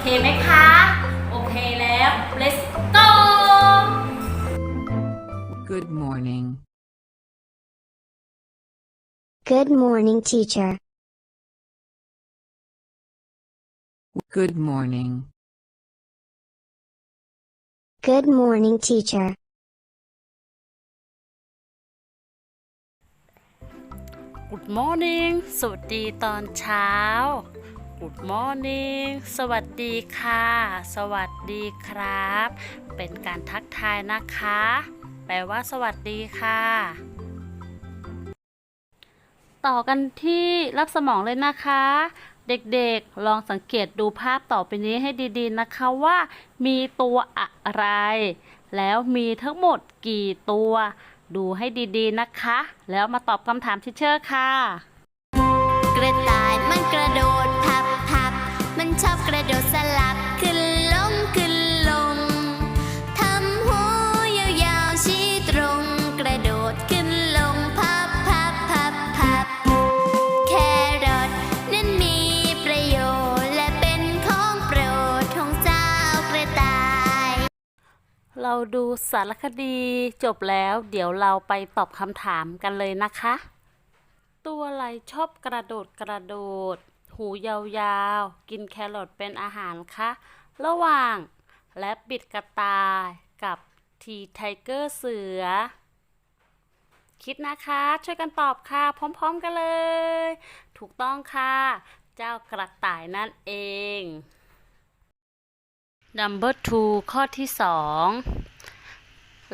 เคไหมคะ โอเคแล้ว let's go Good morning. Good morning, teacher. Good morning. Good morning, teacher. Good morning สวัสดีตอนเช้า Good morning สวัสดีค่ะ สวัสดีครับ เป็นการทักทายนะคะ แปลว่าสวัสดีค่ะ ต่อกันที่รับสมองเลยนะคะ เด็กๆ ลองสังเกตดูภาพต่อไปนี้ให้ดีๆนะคะว่า มีตัวอะไร แล้วมีทั้งหมดกี่ตัว ดูให้ดีๆนะคะ แล้วมาตอบคำถามทิเชอร์ค่ะ กระต่ายมันกระโดด กระโดดสลับขึ้นลงขึ้นลง ทำหูยาวๆชี้ตรง กระโดดขึ้นลงพับพับพับพับ แครอทนั้นมีประโยชน์และเป็นของโปรดของเจ้ากระต่าย เราดูสารคดีจบแล้วเดี๋ยวเราไปตอบคำถามกันเลยนะคะ ตัวอะไรชอบกระโดดกระโดด หูยาวๆ กินแครอทเป็นอาหารคะ ระหว่างและบิดกระต่ายกับทีไทเกอร์เสือ คิดนะคะ ช่วยกันตอบค่ะ พร้อมๆกันเลย ถูกต้องค่ะ เจ้ากระต่ายนั่นเอง Number two ข้อที่สอง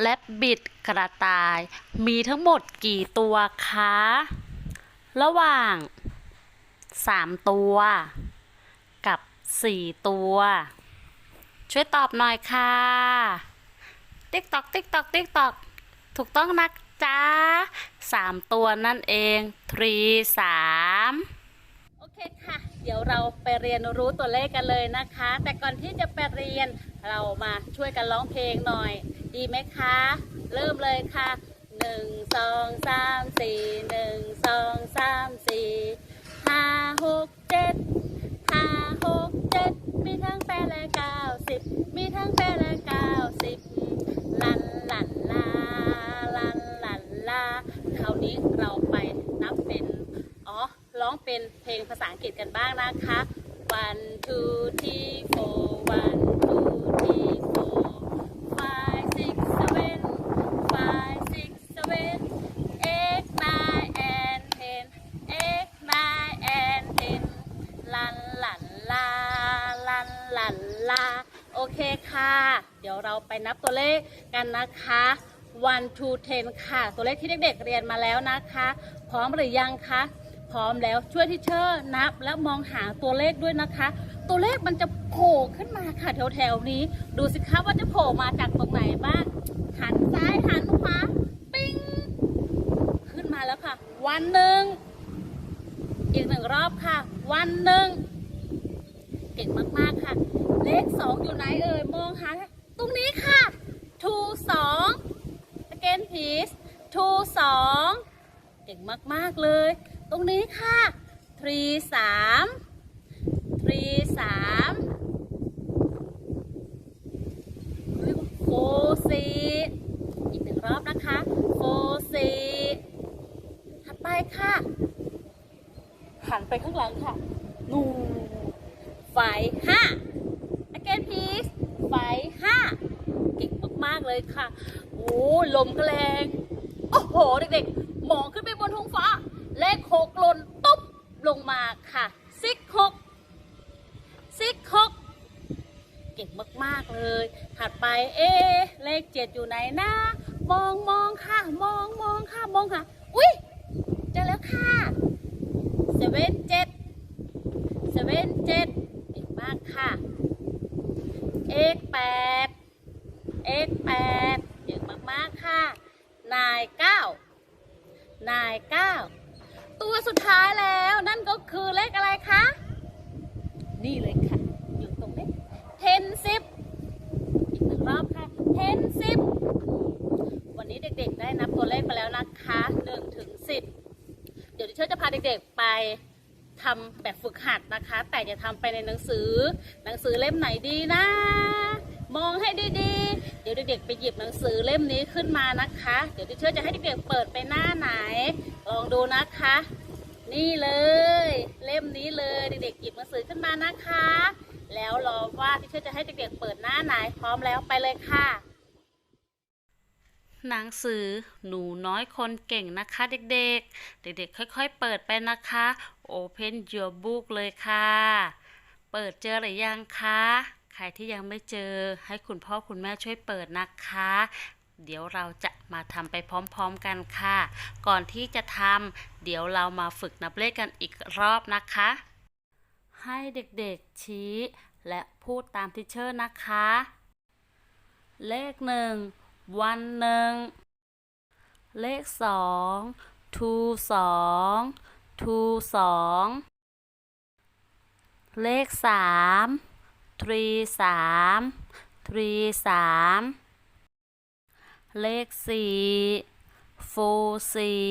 แลบบิดกระต่าย มีทั้งหมดกี่ตัวคะ ระหว่าง 3ตัว กับ4ตัว ช่วยตอบหน่อยค่ะติ๊กตอกติ๊กตอกติ๊กตอกถูกต้องนะจ๊ะสามตัวนั่นเอง three สามโอเคค่ะ เดี๋ยวเราไปเรียนรู้ตัวเลขกันเลยนะคะ แต่ก่อนที่จะไปเรียนเรามาช่วยกันร้องเพลงหน่อย ดีไหมคะ เริ่มเลยค่ะหนึ่งสองสามสี่หนึ่งสองสามสี่ห้าหกเจ็ดห้าหกเจ็ดมีทั้งแปดและเก้าสิบ มีทั้งแปดเก้าสิบลันลันลาลันลันลาคราวนี้เราไปนับเป็นอ๋อร้องเป็นเพลงภาษาอังกฤษกันบ้างนะคะ one two three four one two three four five six seven five six seven eight nine and ten eight nine and ten ลันลันลาลันลันลา โอเคค่ะ เดี๋ยวเรา ไปนับตัวเลขกันนะคะ one to ten ค่ะ ตัวเลขที่เด็กๆเรียนมาแล้วนะคะ พร้อมหรือยังคะ พร้อมแล้วช่วยที่เชอร์นับและมองหาตัวเลขด้วยนะคะ ตัวเลขมันจะโผล่ขึ้นมาค่ะแถวๆนี้ ดูสิคะว่าจะโผล่มาจากตรงไหนบ้าง หันซ้ายหันขวา ปิ้ง ขึ้นมาแล้วค่ะ วันหนึ่ง อีกหนึ่งรอบค่ะ วันหนึ่ง เก่งมากๆค่ะ เลขสองอยู่ไหนเอ่ย มองหา ตรงนี้ค่ะ two สอง again please two สองเก่งมาก ๆ เลย ตรงนี้ค่ะ three สาม three สาม four สี่อีกหนึ่งรอบนะคะ four สี่ถัดไปค่ะ หันไปข้างหลังค่ะนูไฟห้า again please ไฟห้า เก่งมากๆ เลยค่ะ โอ้ลมก็แรง โอ้โห เด็กๆ มองขึ้นไปบนท้องฟ้า เลขหกหล่นตุ๊บลงมาค่ะซิกหกซิกหกเก่งมาก ๆ เลย ถัดไป เอ เลขเจ็ดอยู่ไหนนะ มองมองค่ะ มองมองค่ะ มองค่ะ อุ้ยเจอแล้วค่ะเซเว่นเจ็ดเซเว่นเจ็ดเก่งมากค่ะ เอกแปดเอกแปดเก่งมากๆค่ะ นายเก้านายเก้าตัวสุดท้ายแล้วนั่นก็คือเลขอะไรคะ นี่เลยค่ะ อยู่ตรงนี้เทนสิบอีกหนึ่งรอบค่ะเทนสิบวันนี้เด็กๆได้นับตัวเลขไปแล้วนะคะหนึ่งถึงสิบเดี๋ยวดิฉันจะพาเด็กๆไปททำแบบฝึกหัดนะคะ แต่จะทำไปในหนังสือ หนังสือเล่มไหนดีนะ มองให้ดีๆ เดี๋ยวเด็กๆไปหยิบหนังสือเล่มนี้ขึ้นมานะคะ เดี๋ยวดิเชอร์จะให้เด็กๆเปิดไปหน้าไหน ลองดูนะคะ นี่เลย เล่มนี้เลยเด็กๆหยิบหนังสือขึ้นมานะคะ แล้วรอว่าที่เชอร์จะให้เด็กๆเปิดหน้าไหนพร้อมแล้วไปเลยค่ะ หนังสือหนูน้อยคนเก่งนะคะ เด็กๆ เด็กๆ ค่อย ๆ เปิดไปนะคะ Open your book เลยค่ะ เปิดเจอหรือยังคะ ใครที่ยังไม่เจอให้คุณพ่อคุณแม่ช่วยเปิดนะคะ เดี๋ยวเราจะมาทำไปพร้อมๆกันค่ะ ก่อนที่จะทำเดี๋ยวเรามาฝึกนับเลขกันอีกรอบนะคะ ให้เด็กๆชี้ และพูดตามทิเชอร์นะคะ เลขหนึ่งวันหนึ่งเลขสองทูสองทูสองเลขสาม ทรีสามทรีสามเลขสี่โฟสี่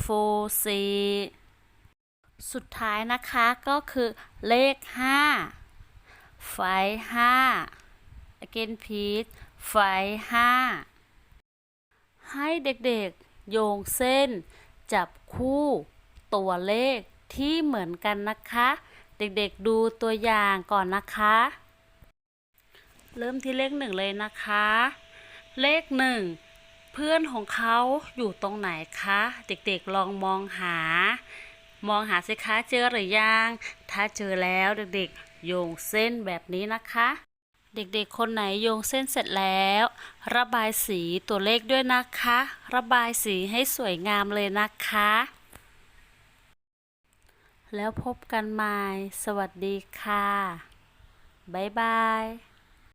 โฟสี่สุดท้ายนะคะก็คือเลขห้าไฟห้า again please ไฟห้า ให้เด็กๆ โยงเส้น จับคู่ตัวเลขที่เหมือนกันนะคะ เด็กๆดูตัวอย่างก่อนนะคะ เริ่มที่เลขหนึ่งเลยนะคะ เลขหนึ่งเพื่อนของเขาอยู่ตรงไหนคะ เด็กๆลองมองหา มองหาสิคะเจอหรือยัง ถ้าเจอแล้วเด็กๆโยงเส้นแบบนี้นะคะ เด็กๆคนไหนโยงเส้นเสร็จแล้ว ระบายสีตัวเลขด้วยนะคะ ระบายสีให้สวยงามเลยนะคะ แล้วพบกันใหม่ สวัสดีค่ะ บ๊ายบาย